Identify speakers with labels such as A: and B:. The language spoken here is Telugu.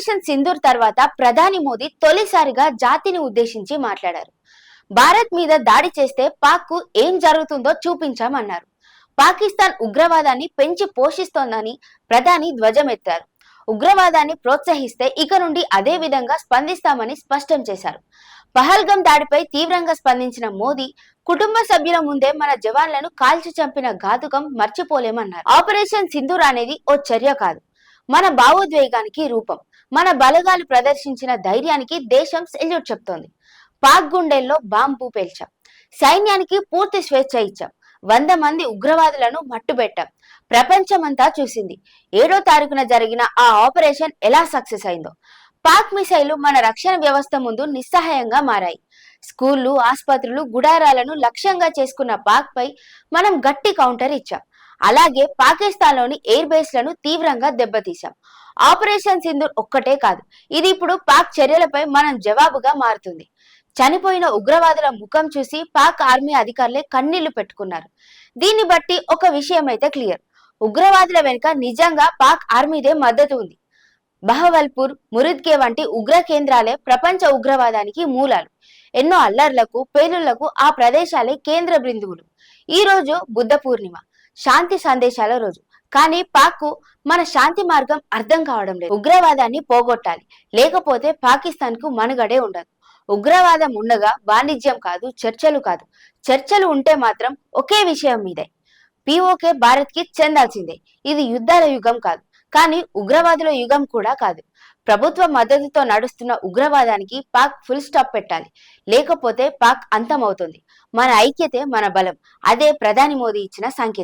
A: ఆపరేషన్ సింధూర్ తర్వాత ప్రధాని మోదీ తొలిసారిగా జాతిని ఉద్దేశించి మాట్లాడారు. భారత్ మీద దాడి చేస్తే పాక్కు ఏం జరుగుతుందో చూపించామన్నారు. పాకిస్తాన్ ఉగ్రవాదాన్ని పెంచి పోషిస్తోందని ప్రధాని ధ్వజమెత్తారు. ఉగ్రవాదాన్ని ప్రోత్సహిస్తే ఇక నుండి అదే విధంగా స్పందిస్తామని స్పష్టం చేశారు. పహల్గం దాడిపై తీవ్రంగా స్పందించిన మోదీ కుటుంబ సభ్యుల ముందే మన జవాన్లను కాల్చి చంపిన ఘాతుకం మర్చిపోలేమన్నారు. ఆపరేషన్ సింధూర్ అనేది ఓ చర్య కాదు. మన భావోద్వేగానికి రూపం మన బలగాలు ప్రదర్శించిన ధైర్యానికి దేశం సెల్యూట్ చెప్తోంది. పాక్ గుండెల్లో బాంబు పేల్చాం. సైన్యానికి పూర్తి స్వేచ్ఛ ఇచ్చాం. వంద మంది ఉగ్రవాదులను మట్టుబెట్టాం ప్రపంచమంతా చూసింది. ఏడో తారీఖున జరిగిన ఆ ఆపరేషన్ ఎలా సక్సెస్ అయిందో. పాక్ మిసైలు మన రక్షణ వ్యవస్థ ముందు నిస్సహాయంగా మారాయి. స్కూళ్ళు ఆసుపత్రులు గుడారాలను లక్ష్యంగా చేసుకున్న పాక్ పై మనం గట్టి కౌంటర్ ఇచ్చాం. అలాగే పాకిస్తాన్లోని ఎయిర్ బేస్లను తీవ్రంగా దెబ్బతీశాం. ఆపరేషన్ సింధూర్ ఒక్కటే కాదు ఇది ఇప్పుడు పాక్ చర్యలపై మనం జవాబుగా మారుతుంది. చనిపోయిన ఉగ్రవాదుల ముఖం చూసి పాక్ ఆర్మీ అధికారులే కన్నీళ్ళు పెట్టుకున్నారు. దీన్ని బట్టి ఒక విషయం అయితే క్లియర్. ఉగ్రవాదుల వెనుక నిజంగా పాక్ ఆర్మీదే మద్దతు ఉంది. బహవల్పూర్ మురిద్కే వంటి ఉగ్ర కేంద్రాలే ప్రపంచ ఉగ్రవాదానికి మూలాలు. ఎన్నో అల్లర్లకు పేలుళ్ళకు ఆ ప్రదేశాలే కేంద్ర బిందువులు. ఈ రోజు బుద్ధ పూర్ణిమ శాంతి సందేశాల రోజు. కానీ పాక్ మన శాంతి మార్గం అర్థం కావడం లేదు. ఉగ్రవాదాన్ని పోగొట్టాలి. లేకపోతే పాకిస్తాన్కు మనుగడే ఉండదు. ఉగ్రవాదం ఉండగా వాణిజ్యం కాదు చర్చలు కాదు. చర్చలు ఉంటే మాత్రం ఒకే విషయం మీదే పిఓకే భారత్కి చెందాల్సిందే. ఇది యుద్ధాల యుగం కాదు. కానీ ఉగ్రవాదుల యుగం కూడా కాదు. ప్రభుత్వ మద్దతుతో నడుస్తున్న ఉగ్రవాదానికి పాక్ ఫుల్ స్టాప్ పెట్టాలి. లేకపోతే పాక్ అంతమవుతుంది. మన ఐక్యతే మన బలం. అదే ప్రధాని మోదీ ఇచ్చిన సంకేతం.